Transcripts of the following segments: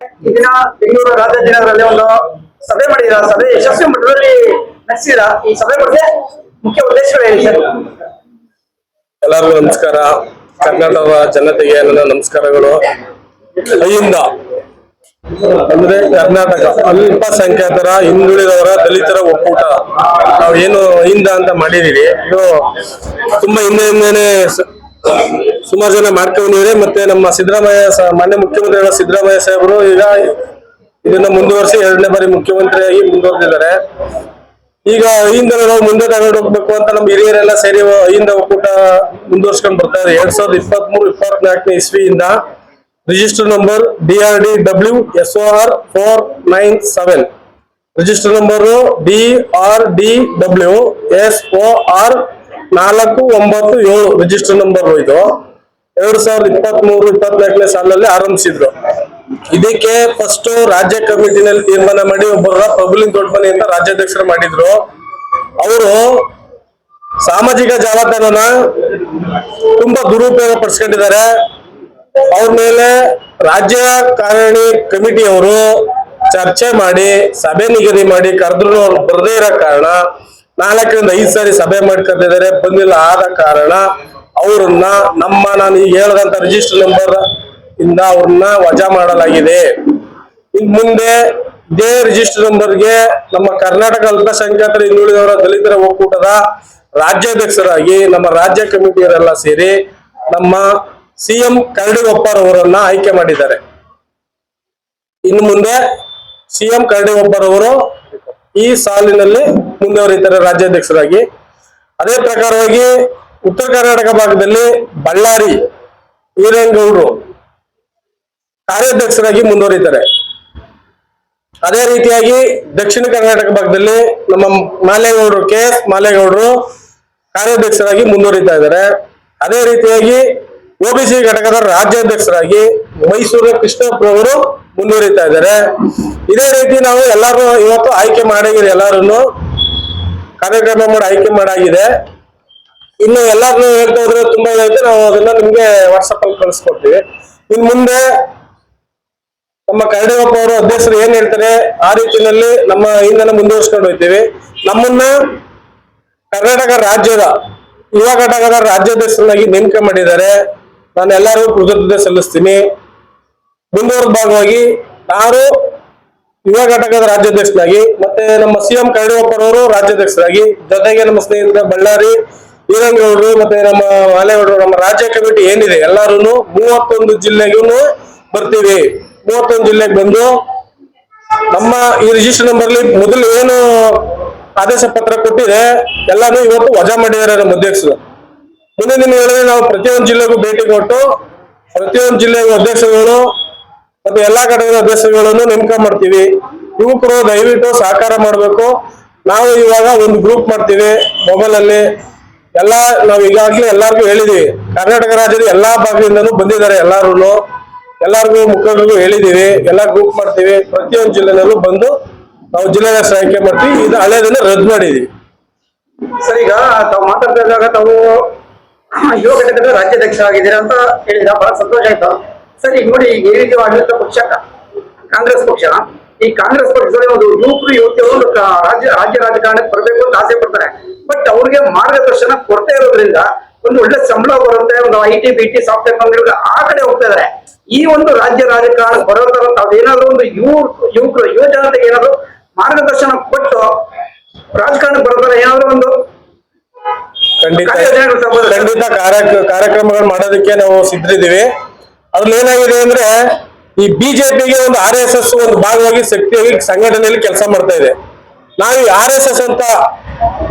ಈ ದಿನ ಬೆಂಗಳೂರು ರಾಜಾಜಿನಗರಲ್ಲಿ ಒಂದು ಸಭೆ ಮಾಡಿದ್ರ ಸಭೆ ಯಶಸ್ವಿ ಮಟ್ಟದಲ್ಲಿ ನಡೆಸಿದ್ರ ಈ ಸಭೆ ಬಗ್ಗೆ ಮುಖ್ಯ ಉದ್ದೇಶಗಳು ಹೇಳಿ ಸರ್? ಎಲ್ಲರಿಗೂ ನಮಸ್ಕಾರ. ಕರ್ನಾಟಕದ ಜನತೆಗೆ ನನ್ನ ನಮಸ್ಕಾರಗಳು. ಅಲ್ಲಿಂದ ಅಂದ್ರೆ ಕರ್ನಾಟಕ ಅಲ್ಪಸಂಖ್ಯಾತರ ಹಿಂದುಳಿದವರ ದಲಿತರ ಒಕ್ಕೂಟ. ನಾವು ಏನು ಹಿಂದ ಅಂತ ಮಾಡಿದೀವಿ. ಇದು ತುಂಬಾ ಹಿಂದೆ ಹಿಂದೆನೆ ಸುಮಾರು ಜನ ಮಾಡ್ಕೊಂಡಿದ್ರೆ ಮತ್ತೆ ನಮ್ಮ ಸಿದ್ದರಾಮಯ್ಯ ಮಾನ್ಯ ಮುಖ್ಯಮಂತ್ರಿಗಳ ಸಿದ್ದರಾಮಯ್ಯ ಸಾಹೇಬರು ಈಗ ಇದನ್ನ ಮುಂದುವರಿಸಿ ಎರಡನೇ ಬಾರಿ ಮುಖ್ಯಮಂತ್ರಿಯಾಗಿ ಮುಂದುವರೆದಿದ್ದಾರೆ. ಈಗ ಅಹಿಂದ ನಾವು ಮುಂದೆ ತಗೊಂಡು ಹೋಗ್ಬೇಕು ಅಂತ ನಮ್ಮ ಹಿರಿಯರೆಲ್ಲ ಸೇರಿ ಅಹಿಂದ ಒಕ್ಕೂಟ ಮುಂದುವರ್ಸ್ಕೊಂಡ್ ಬರ್ತಾರೆ. ಎರಡ್ ಸಾವಿರದ ಇಪ್ಪತ್ತ್ ಮೂರು ಇಪ್ಪತ್ನಾಲ್ಕನೇ ಇಸ್ವಿಯಿಂದ register number D R D W S O R four nine seven register number D R D W S O R ನಾಲ್ಕು, ಒಂಬತ್ತು, ಏಳು ರಿಜಿಸ್ಟರ್ ನಂಬರ್ ಇದು. ಎರಡ್ ಸಾವಿರದ ಇಪ್ಪತ್ತ್ ಮೂರು ಇಪ್ಪತ್ನಾಲ್ಕನೇ ಸಾಲಿನಲ್ಲಿ ಆರಂಭಿಸಿದ್ರು. ಇದಕ್ಕೆ ಫಸ್ಟ್ ರಾಜ್ಯ ಕಮಿಟಿನಲ್ಲಿ ತೀರ್ಮಾನ ಮಾಡಿ ಒಬ್ಬರ ಪ್ರಭುಲಿಂಗ್ ದೊಡ್ಡಮನಿ ಅಂತ ರಾಜ್ಯಾಧ್ಯಕ್ಷರು ಮಾಡಿದ್ರು. ಅವರು ಸಾಮಾಜಿಕ ಜಾಲತಾಣನ ತುಂಬಾ ದುರುಪಯೋಗ ಪಡಿಸ್ಕೊಂಡಿದ್ದಾರೆ ಅವ್ರ ಮೇಲೆ ರಾಜ್ಯ ಕಾರಣಿ ಕಮಿಟಿಯವರು ಚರ್ಚೆ ಮಾಡಿ, ಸಭೆ ನಿಗದಿ ಮಾಡಿ ಕರೆದ್ರು ಅವ್ರು ಬರದೇ ಇರೋ ಕಾರಣ ನಾಲ್ಕರಿಂದ ಐದು ಸಾರಿ ಸಭೆ ಮಾಡ್ಕೊಂಡಿದ್ದಾರೆ ಬಂದಿಲ್ಲ ಆದ ಕಾರಣ ಅವ್ರನ್ನ ನಮ್ಮ ನಾನು ಈಗ ಹೇಳದಂತ ರಿಜಿಸ್ಟರ್ ನಂಬರ್ ಇಂದ ಅವ್ರನ್ನ ವಜಾ ಮಾಡಲಾಗಿದೆ. ಇನ್ ಮುಂದೆ ಇದೇ ರಿಜಿಸ್ಟರ್ ನಂಬರ್ಗೆ ನಮ್ಮ ಕರ್ನಾಟಕ ಅಲ್ಪಸಂಖ್ಯಾತರ ಹಿಂದುಳಿದವರ ದಲಿತರ ಒಕ್ಕೂಟದ ರಾಜ್ಯಾಧ್ಯಕ್ಷರಾಗಿ ನಮ್ಮ ರಾಜ್ಯ ಕಮಿಟಿಯವರೆಲ್ಲ ಸೇರಿ ನಮ್ಮ ಸಿಎಂ ಕರಡಿಗೊಪ್ಪರ್ ಅವರನ್ನ ಆಯ್ಕೆ ಮಾಡಿದ್ದಾರೆ. ಇನ್ನು ಮುಂದೆ ಸಿಎಂ ಕರಡಿಗೊಪ್ಪರ್ ಅವರು ಈ ಸಾಲಿನಲ್ಲಿ ಮುಂದುವರಿತಾರೆ ರಾಜ್ಯಾಧ್ಯಕ್ಷರಾಗಿ. ಅದೇ ಪ್ರಕಾರವಾಗಿ ಉತ್ತರ ಕರ್ನಾಟಕ ಭಾಗದಲ್ಲಿ ಬಳ್ಳಾರಿ ವೀರೇಂಗೌಡರು ಕಾರ್ಯಾಧ್ಯಕ್ಷರಾಗಿ ಮುಂದುವರಿತಾರೆ ಅದೇ ರೀತಿಯಾಗಿ ದಕ್ಷಿಣ ಕರ್ನಾಟಕ ಭಾಗದಲ್ಲಿ ನಮ್ಮ ಮಾಲೇಗೌಡರು ಕೆ ಎಸ್ ಮಾಲೇಗೌಡರು ಕಾರ್ಯಾಧ್ಯಕ್ಷರಾಗಿ ಮುಂದುವರಿತಾ ಇದ್ದಾರೆ ಅದೇ ರೀತಿಯಾಗಿ ಒಬಿಸಿ ಘಟಕದ ರಾಜ್ಯಾಧ್ಯಕ್ಷರಾಗಿ ಮೈಸೂರು ಕೃಷ್ಣಪ್ಪ ಅವರು ಮುಂದುವರಿತಾ ಇದ್ದಾರೆ ಇದೇ ರೀತಿ ನಾವು ಎಲ್ಲರೂ ಇವತ್ತು ಆಯ್ಕೆ ಮಾಡಿದ್ರೆ ಎಲ್ಲರನ್ನು. ಕಾರ್ಯಕ್ರಮ ಮಾಡಿ ಆಯ್ಕೆ ಮಾಡಾಗಿದೆ. ಇನ್ನು ಎಲ್ಲಾರು ಹೇಳ್ತಾ ಹೋದ್ರೆ ತುಂಬಾ ಇದೆ ನಾವು ಅದನ್ನ ನಿಮ್ಗೆ ವಾಟ್ಸಪ್ ಅಲ್ಲಿ ಕಳಿಸ್ಕೊಡ್ತೀವಿ. ಇನ್ ಮುಂದೆ ನಮ್ಮ ಕರಡಿಯಪ್ಪ ಅವರು ಅಧ್ಯಕ್ಷರು ಏನ್ ಹೇಳ್ತಾರೆ, ಆ ರೀತಿಯಲ್ಲಿ ನಮ್ಮ ಹಿಂದನ ಮುಂದುವರ್ಸ್ಕೊಂಡು ಹೋಗ್ತೀವಿ. ನಮ್ಮನ್ನ ಕರ್ನಾಟಕ ರಾಜ್ಯದ ಯುವ ಘಟಕದ ರಾಜ್ಯಾಧ್ಯಕ್ಷರನ್ನಾಗಿ ನೇಮಕ ಮಾಡಿದ್ದಾರೆ. ನಾನು ಎಲ್ಲರಿಗೂ ಕೃತಜ್ಞತೆ ಸಲ್ಲಿಸ್ತೀನಿ. ಮುಂದುವರೆದ ಭಾಗವಾಗಿ ನಾನು ಯುವ ಘಟಕದ ರಾಜ್ಯಾಧ್ಯಕ್ಷರಾಗಿ, ಮತ್ತೆ ನಮ್ಮ ಸಿಎಂ ಕರಡಿಯಪ್ಪರವರು ರಾಜ್ಯಾಧ್ಯಕ್ಷರಾಗಿ, ಜೊತೆಗೆ ನಮ್ಮ ಸ್ನೇಹಿತರ ಬಳ್ಳಾರಿ ಈರಂಗೌಡರು ಮತ್ತೆ ನಮ್ಮ ಮಾಲೇಗೌಡರು ನಮ್ಮ ರಾಜ್ಯ ಕಮಿಟಿ ಏನಿದೆ ಎಲ್ಲರೂ ಮೂವತ್ತೊಂದು ಜಿಲ್ಲೆಗೂ ಬರ್ತೀವಿ. ಮೂವತ್ತೊಂದು ಜಿಲ್ಲೆಗೆ ಬಂದು ನಮ್ಮ ಈ ರಿಜಿಸ್ಟರ್ ನಂಬರ್ ಮೊದಲು ಏನು ಆದೇಶ ಪತ್ರ ಕೊಟ್ಟಿದೆ, ಎಲ್ಲಾನು ಇವತ್ತು ವಜಾ ಮಾಡಿದ್ದಾರೆ ನಮ್ಮ ಅಧ್ಯಕ್ಷರು. ಮುಂದೆ ದಿನ ಹೇಳಿದ್ರೆ ನಾವು ಪ್ರತಿಯೊಂದು ಜಿಲ್ಲೆಗೂ ಭೇಟಿ ಕೊಟ್ಟು, ಪ್ರತಿಯೊಂದು ಜಿಲ್ಲೆಗೂ ಅಧ್ಯಕ್ಷರುಗಳು ಮತ್ತೆ ಎಲ್ಲಾ ಕಡೆಗಳ ಅಧ್ಯಕ್ಷರುಗಳನ್ನು ನೇಮಕ ಮಾಡ್ತೀವಿ. ಯುವಕರು ದಯವಿಟ್ಟು ಸಹಕಾರ ಮಾಡಬೇಕು. ನಾವು ಇವಾಗ ಒಂದು ಗ್ರೂಪ್ ಮಾಡ್ತೀವಿ ಮೊಬೈಲ್ ಅಲ್ಲಿ. ಎಲ್ಲಾ ನಾವು ಈಗಾಗಲೇ ಎಲ್ಲರಿಗೂ ಹೇಳಿದೀವಿ. ಕರ್ನಾಟಕ ರಾಜ್ಯದ ಎಲ್ಲಾ ಭಾಗದಿಂದನೂ ಬಂದಿದ್ದಾರೆ ಎಲ್ಲಾರು ಎಲ್ಲರಿಗೂ ಮುಖಂಡರಿಗೂ ಹೇಳಿದೀವಿ. ಎಲ್ಲ ಗ್ರೂಪ್ ಮಾಡ್ತೀವಿ. ಪ್ರತಿಯೊಂದು ಜಿಲ್ಲೆನಲ್ಲೂ ಬಂದು ನಾವು ಜಿಲ್ಲೆಗಳ ಆಯ್ಕೆ ಮಾಡ್ತೀವಿ. ಇದು ಹಳೇದನ್ನ ರದ್ದು ಮಾಡಿದೀವಿ. ಸರ್, ಈಗ ತಾವು ಮಾತಾಡ್ತಾ ಇದ್ದಾಗ ತಾವು ಯುವ ಘಟಕದ ರಾಜ್ಯಾಧ್ಯಕ್ಷರಾಗಿದ್ದೀರಾ ಅಂತ ಹೇಳಿದ ಬಹಳ ಸಂತೋಷ ಆಯ್ತು. ಸರ್ ಈಗ ನೋಡಿ ಈಗ ಏನಿದೆ ಆಡಳಿತ ಪಕ್ಷ ಕಾಂಗ್ರೆಸ್ ಪಕ್ಷ. ಈ ಕಾಂಗ್ರೆಸ್ ಪಕ್ಷದಲ್ಲಿ ಒಂದು ಯುವಕರು ಯುವತಿಯರು ಒಂದು ರಾಜ್ಯ ರಾಜ್ಯ ರಾಜಕಾರಣಕ್ಕೆ ಬರಬೇಕು ಅಂತ ಆಸೆ ಪಡ್ತಾರೆ. ಬಟ್ ಅವ್ರಿಗೆ ಮಾರ್ಗದರ್ಶನ ಕೊರತೆ ಇರೋದ್ರಿಂದ ಒಂದು ಒಳ್ಳೆ ಸಂಬಳ ಬರುತ್ತೆ ಒಂದು I T B T software ಕಂಪನಿಗಳು ಆ ಕಡೆ ಹೋಗ್ತಾ ಇದಾರೆ. ಈ ಒಂದು ರಾಜ್ಯ ರಾಜಕಾರಣ ಬರೋ ತರ ತಾವೇನಾದ್ರೂ ಒಂದು ಯುವ ಯುವಕರು ಯುವ ಜನತೆಗೆ ಏನಾದ್ರು ಮಾರ್ಗದರ್ಶನ ಕೊಟ್ಟು ರಾಜಕಾರಣ ಬರೋ ತರ ಏನಾದ್ರು ಒಂದು ಖಂಡಿತ. ಖಂಡಿತ ಕಾರ್ಯ ಕಾರ್ಯಕ್ರಮಗಳು ಮಾಡೋದಕ್ಕೆ ನಾವು ಸಿದ್ಧರಿದ್ದೀವಿ. ಅದ್ರಲ್ಲಿ ಏನಾಗಿದೆ ಅಂದ್ರೆ ಈ ಬಿಜೆಪಿಗೆ ಒಂದು ಆರ್ ಎಸ್ ಎಸ್ ಒಂದು ಭಾಗವಾಗಿ ಶಕ್ತಿಯಾಗಿ ಸಂಘಟನೆಯಲ್ಲಿ ಕೆಲಸ ಮಾಡ್ತಾ ಇದೆ. ನಾವು ಈ ಆರ್ ಎಸ್ ಎಸ್ ಅಂತ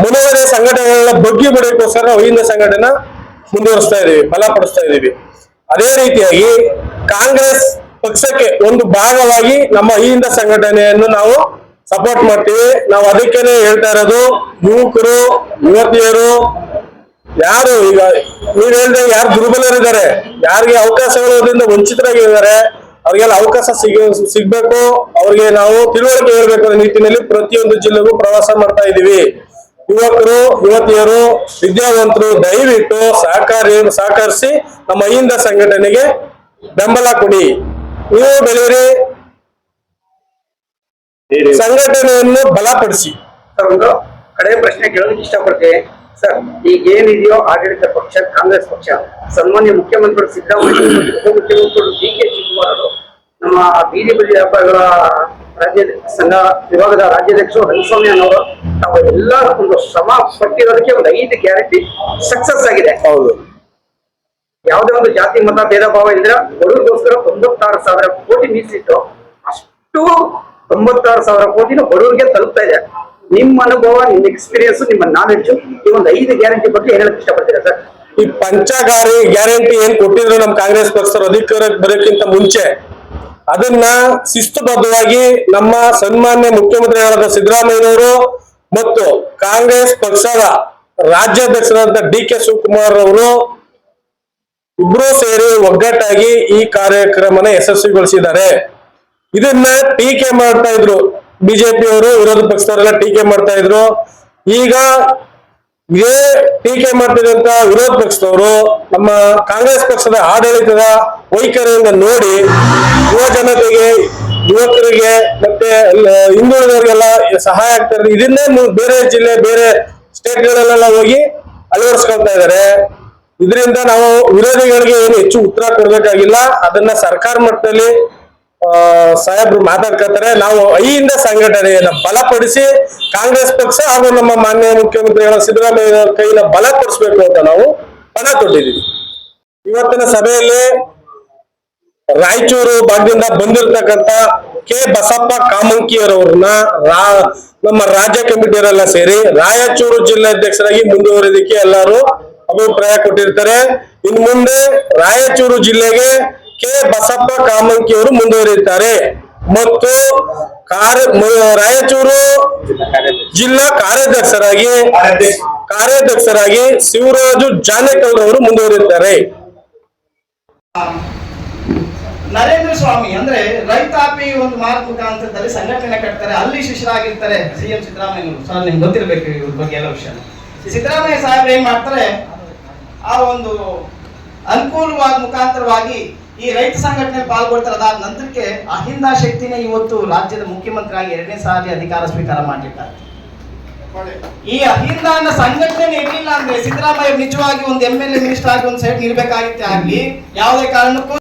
ಮುಂದುವರೆದ ಸಂಘಟನೆಗಳ ಬಗ್ಗೆ ಬಿಡೋಕ್ಕೋಸ್ಕರ ನಾವು ಹಿಂದೆ ಸಂಘಟನೆ ಮುಂದುವರಿಸ್ತಾ ಇದೀವಿ ಬಲಪಡಿಸ್ತಾ ಇದೀವಿ. ಅದೇ ರೀತಿಯಾಗಿ ಕಾಂಗ್ರೆಸ್ ಪಕ್ಷಕ್ಕೆ ಒಂದು ಭಾಗವಾಗಿ ನಮ್ಮ ಹಿಂದ ಸಂಘಟನೆಯನ್ನು ನಾವು ಸಪೋರ್ಟ್ ಮಾಡ್ತೀವಿ. ನಾವು ಅದಕ್ಕೇನೆ ಹೇಳ್ತಾ ಇರೋದು, ಯುವಕರು, ಯುವತಿಯರು ಯಾರು ಈಗ ನೀವ್ ಹೇಳ್ದೆ ಯಾರು ದುರ್ಬಲರಿದ್ದಾರೆ ಯಾರಿಗೆ ಅವಕಾಶಗಳಿಂದ ವಂಚಿತರಾಗಿದ್ದಾರೆ ಅವ್ರಿಗೆಲ್ಲ ಅವಕಾಶ ಸಿಗ ಸಿಗ್ಬೇಕು ಅವ್ರಿಗೆ ನಾವು ತಿಳುವಳಿಕೆ ಹೇಳ್ಬೇಕು ಅನ್ನೋ ನಿಟ್ಟಿನಲ್ಲಿ ಪ್ರತಿಯೊಂದು ಜಿಲ್ಲೆಗೂ ಪ್ರವಾಸ ಮಾಡ್ತಾ ಇದೀವಿ ಯುವಕರು ಯುವತಿಯರು ವಿದ್ಯಾವಂತರು ದಯವಿಟ್ಟು ಸಹಕಾರಿ ಸಹಕರಿಸಿ ನಮ್ಮ ಅಹಿಂದ ಸಂಘಟನೆಗೆ ಬೆಂಬಲ ಕೊಡಿ. ನೀವು ಬೆಳೆಯಿರಿ. ಸಂಘಟನೆಯನ್ನು ಬಲಪಡಿಸಿ. ಒಂದು ಕಡೆ ಪ್ರಶ್ನೆ ಕೇಳೋದಕ್ಕೆ ಇಷ್ಟಪಡ್ತೀನಿ. ಸರ್ ಈಗ ಏನಿದೆಯೋ ಆಡಳಿತ ಪಕ್ಷ ಕಾಂಗ್ರೆಸ್ ಪಕ್ಷ ಸನ್ಮಾನ್ಯ ಮುಖ್ಯಮಂತ್ರಿಗಳು ಸಿದ್ದರಾಮಯ್ಯ ಉಪಮುಖ್ಯಮಂತ್ರಿಗಳು ಡಿ ಕೆ ಶಿವಕುಮಾರ್ ಅವರು ನಮ್ಮ ಬೀದಿ ಬದಿ ವ್ಯಾಪಾರಿಗಳ ರಾಜ್ಯ ಸಂಘ ವಿಭಾಗದ ರಾಜ್ಯಾಧ್ಯಕ್ಷರು ಹರಿಸ್ವಾಮಿ ಅನ್ನೋರು ತಾವು ಎಲ್ಲ ಒಂದು ಶ್ರಮ ಪಟ್ಟಿರೋದಕ್ಕೆ ಒಂದು ಐದು ಗ್ಯಾರಂಟಿ ಸಕ್ಸಸ್ ಆಗಿದೆ. ಹೌದು. ಯಾವುದೇ ಒಂದು ಜಾತಿ ಮತ ಭೇದ ಭಾವ ಇದ್ರೆ ಬಡವರಿಗೋಸ್ಕರ ತೊಂಬತ್ತಾರು ಸಾವಿರ ಕೋಟಿ ಮೀಸಲಿಟ್ಟು ಅಷ್ಟು ತೊಂಬತ್ತಾರು ಸಾವಿರ ಕೋಟಿನ ಬಡವರಿಗೆ ತಲುಪ್ತಾ ಇದೆ. ನಿಮ್ಮ ಅನುಭವ, ನಿಮ್ಮ ಎಕ್ಸ್ಪೀರಿಯನ್ಸ್ ನಿಮ್ಮ ನಾಲೆಡ್ಜ್ ಈ ಒಂದು ಐದು ಗ್ಯಾರಂಟಿ ಬಗ್ಗೆ ಹೇಳಕ್ ಇಷ್ಟಪಡ್ತೀರಾ ಸರ್? ಈ ಪಂಚಗಾರಿ ಗ್ಯಾರಂಟಿ ಏನ್ ಕೊಟ್ಟಿದ್ರು ನಮ್ ಕಾಂಗ್ರೆಸ್ ಪಕ್ಷರು ಅಧಿಕಾರಕ್ಕೆ ಬರೋಕ್ಕಿಂತ ಮುಂಚೆ, ಅದನ್ನ ಶಿಸ್ತುಬದ್ಧವಾಗಿ ನಮ್ಮ ಸನ್ಮಾನ್ಯ ಮುಖ್ಯಮಂತ್ರಿಗಳಾದ ಸಿದ್ದರಾಮಯ್ಯನವರು ಮತ್ತು ಕಾಂಗ್ರೆಸ್ ಪಕ್ಷದ ರಾಜ್ಯಾಧ್ಯಕ್ಷರಾದ ಡಿ ಕೆ ಶಿವಕುಮಾರ್ ಅವರು ಇಬ್ರು ಸೇರಿ ಒಗ್ಗಟ್ಟಾಗಿ ಈ ಕಾರ್ಯಕ್ರಮನ ಯಶಸ್ವಿಗೊಳಿಸಿದ್ದಾರೆ. ಇದನ್ನ ಟೀಕೆ ಮಾಡ್ತಾ ಇದ್ರು. ಬಿಜೆಪಿ ಅವರು ವಿರೋಧ ಪಕ್ಷದವರೆಲ್ಲ ಟೀಕೆ ಮಾಡ್ತಾ ಇದ್ರು. ಈಗ ಇದೇ ಟೀಕೆ ಮಾಡ್ತಿದ್ದಂತ ವಿರೋಧ ಪಕ್ಷದವರು ನಮ್ಮ ಕಾಂಗ್ರೆಸ್ ಪಕ್ಷದ ಆಡಳಿತದ ವೈಖರಿಯಿಂದ ನೋಡಿ ಯುವ ಜನತೆಗೆ, ಯುವಕರಿಗೆ ಮತ್ತೆ ಹಿಂದುಳಿದವರಿಗೆಲ್ಲ ಸಹಾಯ ಆಗ್ತಾ ಇರೋದು. ಇದನ್ನೇ ಬೇರೆ ಜಿಲ್ಲೆ, ಬೇರೆ ಸ್ಟೇಟ್ಗಳಲ್ಲೆಲ್ಲ ಹೋಗಿ ಅಳವಡಿಸ್ಕೊಳ್ತಾ ಇದ್ದಾರೆ. ಇದರಿಂದ ನಾವು ವಿರೋಧಿಗಳಿಗೆ ಏನು ಹೆಚ್ಚು ಉತ್ತರ ಕೊಡಬೇಕಾಗಿಲ್ಲ. ಅದನ್ನ ಸರ್ಕಾರ ಮಟ್ಟದಲ್ಲಿ ಸಾಹೇಬ್ರು ಮಾತಾಡ್ಕೊತಾರೆ ನಾವು ಐಯಿಂದ ಸಂಘಟನೆಯನ್ನ ಬಲಪಡಿಸಿ ಕಾಂಗ್ರೆಸ್ ಪಕ್ಷ ಹಾಗೂ ನಮ್ಮ ಮಾನ್ಯ ಮುಖ್ಯಮಂತ್ರಿಗಳ ಸಿದ್ದರಾಮಯ್ಯ ಕೈನ ಬಲಪಡಿಸ್ಬೇಕು ಅಂತ ನಾವು ಪಣ ತೊಟ್ಟಿದ್ದೀವಿ. ಇವತ್ತಿನ ಸಭೆಯಲ್ಲಿ ರಾಯಚೂರು ಭಾಗದಿಂದ ಬಂದಿರತಕ್ಕಂತ ಕೆ ಬಸಪ್ಪ ಕಾಮಂಕಿಯವರವ್ರನ್ನ ರಾ, ನಮ್ಮ ರಾಜ್ಯ ಕಮಿಟಿಯವರೆಲ್ಲ ಸೇರಿ ರಾಯಚೂರು ಜಿಲ್ಲಾಧ್ಯಕ್ಷರಾಗಿ ಮುಂದುವರಿದಕ್ಕೆ ಎಲ್ಲರೂ ಅಭಿಪ್ರಾಯ ಕೊಟ್ಟಿರ್ತಾರೆ. ಇನ್ನು ಮುಂದೆ ರಾಯಚೂರು ಜಿಲ್ಲೆಗೆ ಕೆ ಬಸಪ್ಪ ಕಾಮಂಕಿ ಅವರು ಮುಂದುವರಿಯುತ್ತಾರೆ. ಮತ್ತು ರಾಯಚೂರು ಜಿಲ್ಲಾ ಕಾರ್ಯಾಧ್ಯಕ್ಷರಾಗಿ ಕಾರ್ಯಾಧ್ಯಕ್ಷರಾಗಿ ಶಿವರಾಜು ಜಾನೇಕಲ್ ಅವರು ಮುಂದುವರಿಯುತ್ತಾರೆ. ನರೇಂದ್ರ ಸ್ವಾಮಿ, ಅಂದ್ರೆ ರೈತಾಪಿ ಒಂದು ಮಾರ್ಗ ಮುಖಾಂತರದಲ್ಲಿ ಸಂಘಟನೆ ಕಟ್ತಾರೆ, ಅಲ್ಲಿ ಶಿಷ್ಯರಾಗಿರ್ತಾರೆ ಸಿ ಎಂ ಸಿದ್ದರಾಮಯ್ಯನವರು. ಸರ್, ನಿಮ್ಗೆ ಗೊತ್ತಿರಬೇಕು ಇವ್ರ ಬಗ್ಗೆ ಎಲ್ಲ ವಿಷಯ. ಸಿದ್ದರಾಮಯ್ಯ ಸಾಹೇಬ್ ಏನ್ ಮಾಡ್ತಾರೆ? ಆ ಒಂದು ಅನುಕೂಲವಾದ ಮುಖಾಂತರವಾಗಿ ಈ ರೈತ ಸಂಘಟನೆ ಪಾಲ್ಗೊಳ್ತಾರೆ ಅದಾದ ನಂತರಕ್ಕೆ ಅಹಿಂದ ಶಕ್ತಿನೇ ಇವತ್ತು ರಾಜ್ಯದ ಮುಖ್ಯಮಂತ್ರಿ ಆಗಿ ಎರಡನೇ ಸಾರಿ ಅಧಿಕಾರ ಸ್ವೀಕಾರ ಮಾಡಿರ್ತಾರೆ ಈ ಅಹಿಂದನ ಸಂಘಟನೆ ಇರಲಿಲ್ಲ ಅಂದ್ರೆ ಸಿದ್ದರಾಮಯ್ಯ ನಿಜವಾಗಿ ಒಂದು ಎಂ ಎಲ್ ಎ ಮಿನಿಸ್ಟರ್ ಆಗಿ ಒಂದು ಸೈಡ್ ನಿಲ್ಬೇಕಾಗಿತ್ತೆ ಆಗ್ಲಿ. ಯಾವುದೇ ಕಾರಣಕ್ಕೂ